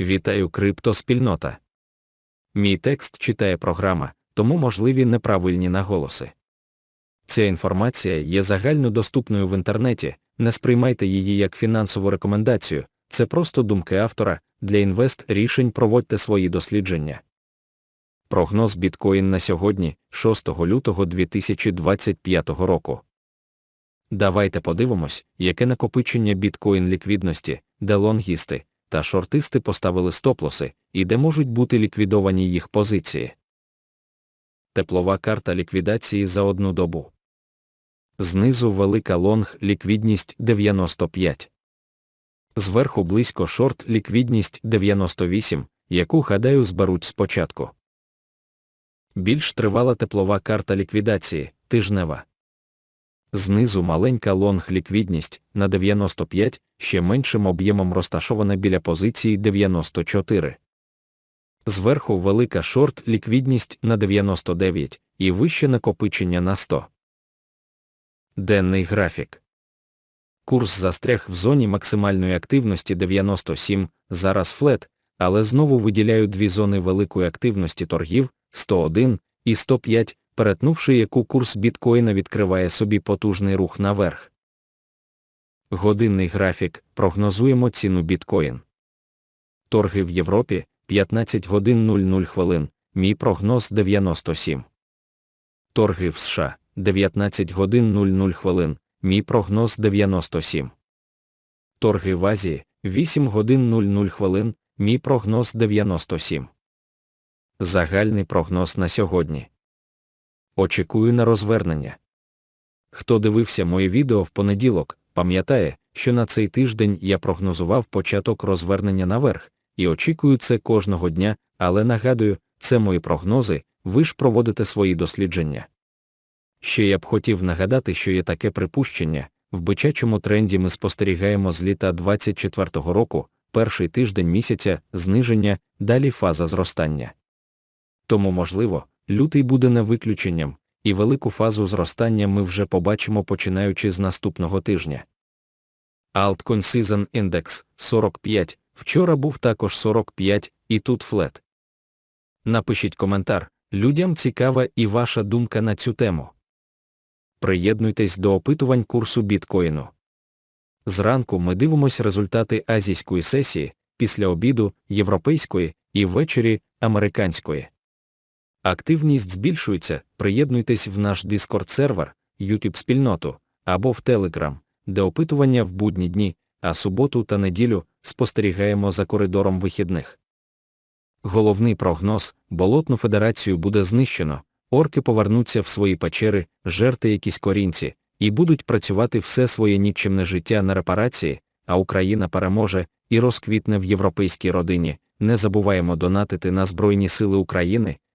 Вітаю криптоспільнота. Мій текст читає програма, тому можливі неправильні наголоси. Ця інформація є загальнодоступною в інтернеті, не сприймайте її як фінансову рекомендацію, це просто думки автора, для інвест рішень проводьте свої дослідження. Прогноз біткоін на сьогодні, 6 лютого 2025 року. Давайте подивимось, яке накопичення біткоін ліквідності, де лонгісти та шортисти поставили стоп-лоси, і де можуть бути ліквідовані їх позиції. Теплова карта ліквідації за одну добу. Знизу велика лонг ліквідність 95. Зверху близько шорт ліквідність 98, яку, гадаю, зберуть спочатку. Більш тривала теплова карта ліквідації тижнева. Знизу маленька лонг ліквідність на 95, ще меншим об'ємом розташована біля позиції 94. Зверху велика шорт ліквідність на 99 і вище накопичення на 100. Денний графік. Курс застряг в зоні максимальної активності 97, зараз флет, але знову виділяю дві зони великої активності торгів 101 і 105, перетнувши яку курс біткоїна відкриває собі потужний рух наверх. Годинний графік прогнозуємо ціну біткоін. Торги в Європі 15 годин 00 хвилин, мій прогноз 97. Торги в США 19 годин 00 хвилин, мій прогноз 97. Торги в Азії 8 годин 00 хвилин, мій прогноз 97. Загальний прогноз на сьогодні. Очікую на розвернення. Хто дивився моє відео в понеділок, пам'ятає, що на цей тиждень я прогнозував початок розвернення наверх, і очікую це кожного дня, але нагадую, це мої прогнози, ви ж проводите свої дослідження. Ще я б хотів нагадати, що є таке припущення, в бичачому тренді ми спостерігаємо з літа 24-го року, перший тиждень місяця, зниження, далі фаза зростання. Тому, можливо, лютий буде не виключенням, і велику фазу зростання ми вже побачимо починаючи з наступного тижня. Altcoin Season Index 45, вчора був також 45, і тут флет. Напишіть коментар, людям цікава і ваша думка на цю тему. Приєднуйтесь до опитувань курсу біткоїну. Зранку ми дивимося результати азійської сесії, після обіду європейської і ввечері американської. Активність збільшується, приєднуйтесь в наш Discord сервер, YouTube спільноту або в Telegram, де опитування в будні дні, а суботу та неділю спостерігаємо за коридором вихідних. Головний прогноз болотну федерацію буде знищено, орки повернуться в свої печери, жерти якісь корінці, і будуть працювати все своє нікчемне життя на репарації, а Україна переможе і розквітне в європейській родині. Не забуваємо донатити на Збройні Сили України.